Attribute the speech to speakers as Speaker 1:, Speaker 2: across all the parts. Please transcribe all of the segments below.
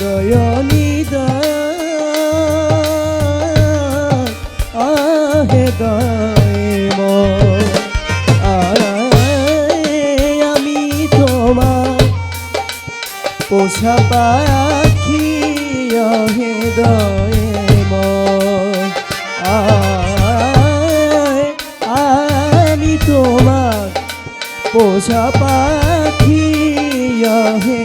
Speaker 1: দয়নিদ আহে দয়ম আমি তোমার পোষা পাখি আহে আমি পোষা পাখি আহে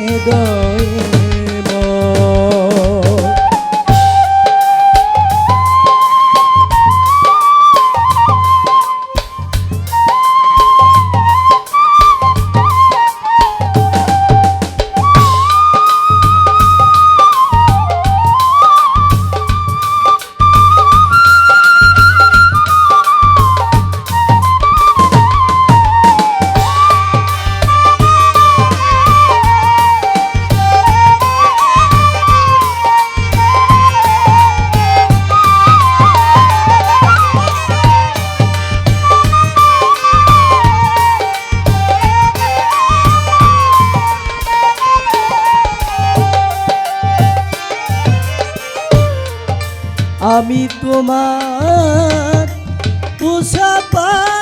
Speaker 1: তোমার পুষা পাখি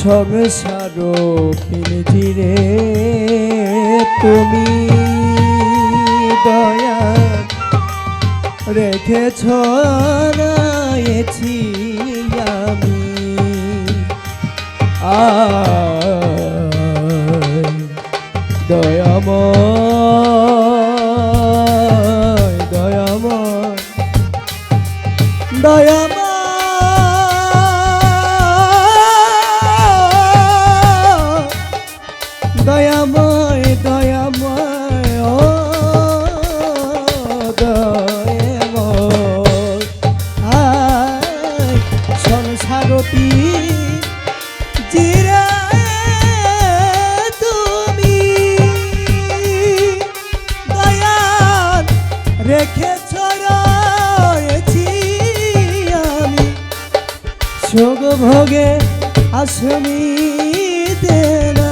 Speaker 1: সংসার ফিরে তুমি দয়া রেখেছ নায়েছি আমি। আয় দয়াময় ভোগে আসমি দেনা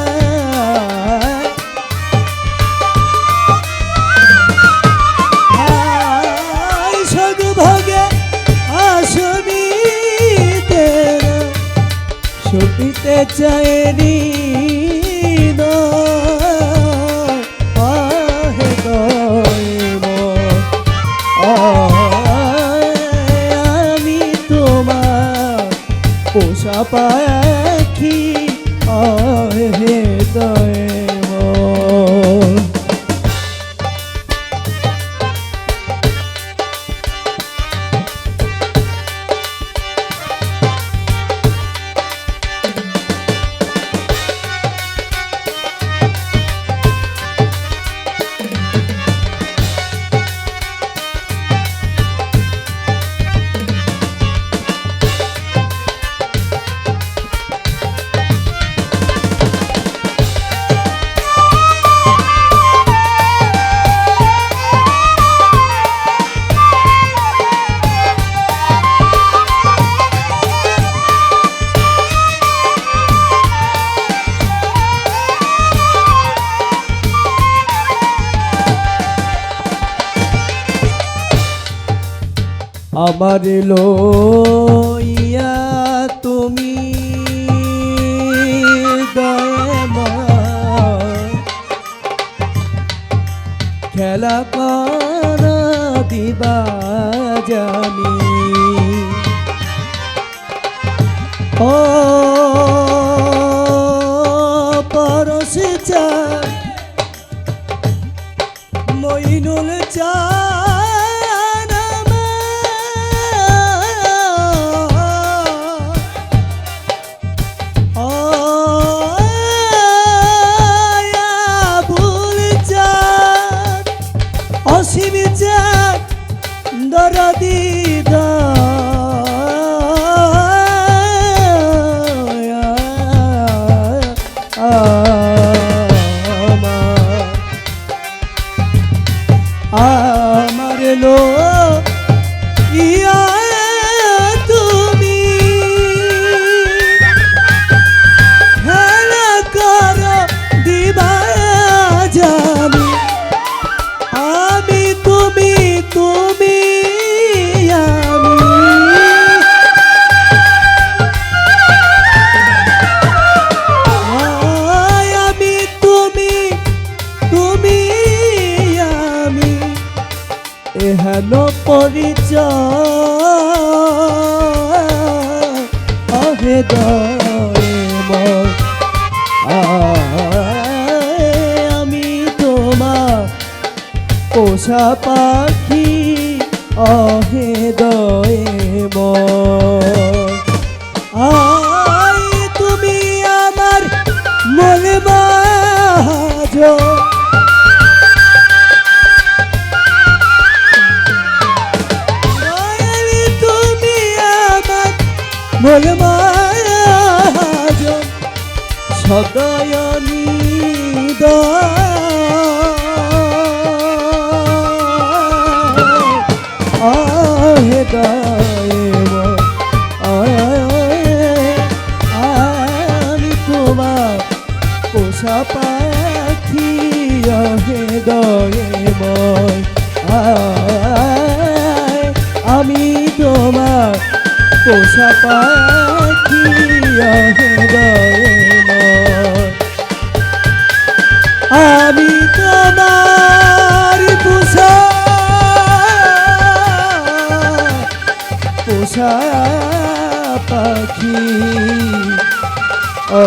Speaker 1: ভোগে শুনিতে চায়নি তোমার আমার লইয়া তুমি খেলা কর দিবা জানি। ও পরিচয় আহে আমি তোমার পোষা পাখি অহে দয়ে মনে মাঝ সদয়নী আহে দায়েব আমি তোমার পোষা পাখি আহে দয়েব। আমি তোমার পোষা পাখি আমি তোমার পোষা পোষা পাখি। ও